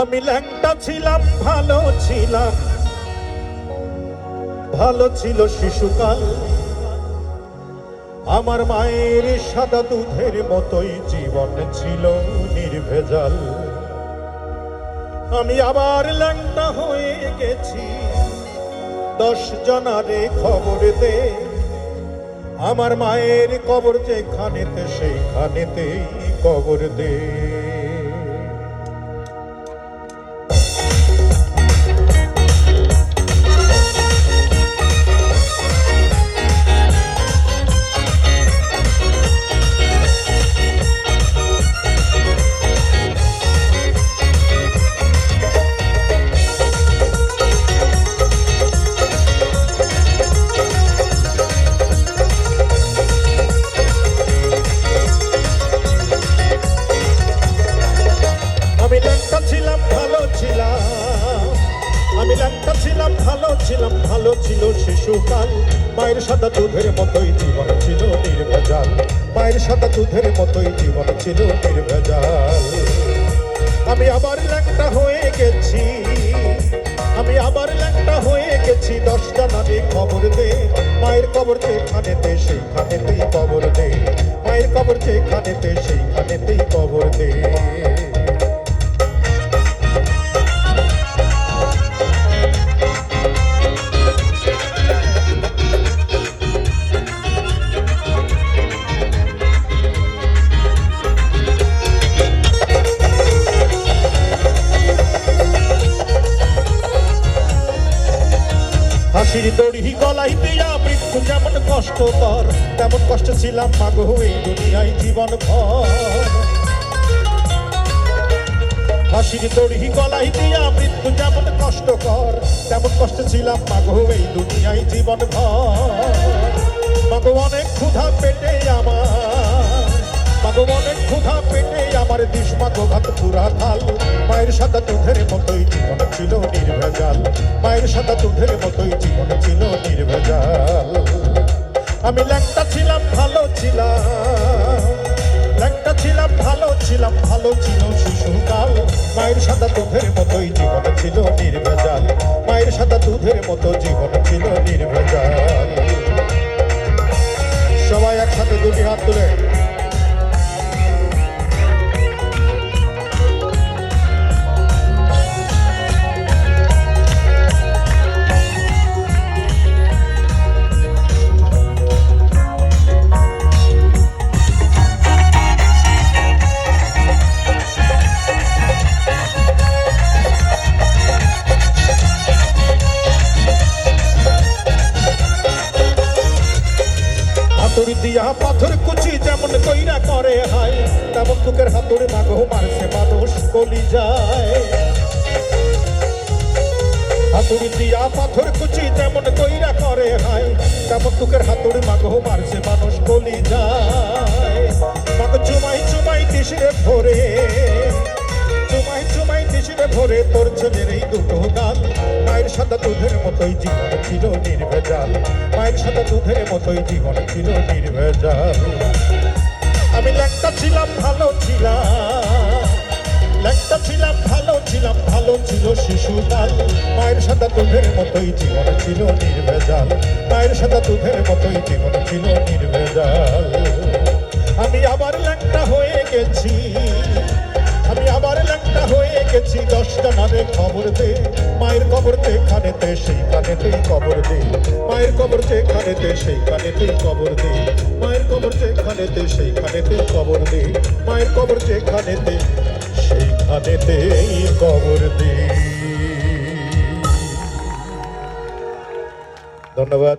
আমি ল্যাংটা ছিলাম, ভালো ছিলাম। ভালো ছিল শিশুকাল। আমার মায়ের সাদা দুধের মতোই জীবন ছিল নির্ভেজাল। আমি আবার ল্যাংটা হয়ে গেছি। দশ জনারে খবর দে। আমার মায়ের কবর যেখানেতে, সেইখানেতেই কবর দে। ভালো ছিলাম। আমি ল্যাংটা ছিলাম, ভালো ছিলাম, ভালো ছিল শিশুকাল। মায়ের সাদা দুধের মতোই জীবন ছিল নির্ভেজাল। মায়ের সাদা দুধের মতোই জীবন ছিল নির্ভেজাল। আমি আবার ল্যাংটা হয়ে গেছি। আমি আবার ল্যাংটা হয়ে গেছি। দশটা নামে খবর দে। মায়ের কবর যেখানেতে সেইখানেতেই কবর দে। মায়ের কবর যেখানেতে সেইখানেতেই কবর দে। হাসির দড়ি গলাই দিয়া মৃত্যু যেমন কষ্টকর, তেমন কষ্ট ছিলাম মাগো এই দুনিয়ায় জীবন ভর হাসির দড়ি গলাই দিয়া মৃত্যু যেমন কষ্টকর, তেমন কষ্ট ছিলাম মাগো এই দুনিয়ায় জীবন ভর মাগো অনেক ক্ষুধা পেটে আমার, মাগো অনেক ক্ষুধা পেটে আমার দিস মাগো ভাত পুরা থাল মায়ের সাদা দুধের মতোই জীবন ছিল নির্ভেজাল। মায়ের সাদা দুধের মতোই জীবন ছিল নির্ভেজাল। আমি ল্যাংটা ছিলাম, ভালো ছিলাম। ল্যাংটা ছিলাম, ভালো ছিলাম, ভালো ছিল শিশুকাল। মায়ের সাদা দুধের মতোই জীবন ছিল নির্ভেজাল। মায়ের সাদা দুধের মতো জীবন ছিল নির্ভেজাল। সবাই একসাথে দুটি হাত তুলে। দিয়া পাথর কুচি যেমন কইরা করে, হায়, তেমন বুকের হাতুড়ি মাগো মারছে মানুষ কলি যায়। হাতুড়ি দিয়া পাথর কুচি যেমন কইরা করে, হায়, তেমন বুকের হাতুড়ি মাগো মারছে মানুষ কলি যায়। ভরে তোর ছেলের এই দুটো গাল মায়ের সাদা দুধের মতোই জীবন ছিল নির্ভেজাল। মায়ের সাদা দুধের মতোই জীবন ছিল নির্ভেজাল। আমি ল্যাংটা ছিলাম, ভালো ছিলাম। ল্যাংটা ছিলাম, ভালো ছিলাম, ভালো ছিল শিশুকাল মায়ের সাদা দুধের মতোই জীবন ছিল নির্ভেজাল। মায়ের সাদা দুধের মতোই জীবন ছিল নির্ভেজাল। আমি আবার ল্যাংটা হয়ে গেছি। গেছি দশটা নামে খবর দে। মায়ের কবর যেখানেতে সেইখানেতেই কবর দে। মায়ের কবর যেখানেতে সেইখানেতেই কবর দে। মায়ের কবর যেখানেতে সেইখানেতেই কবর দে। মায়ের কবর যেখানেতে সেইখানেতেই কবর দে। ধন্যবাদ।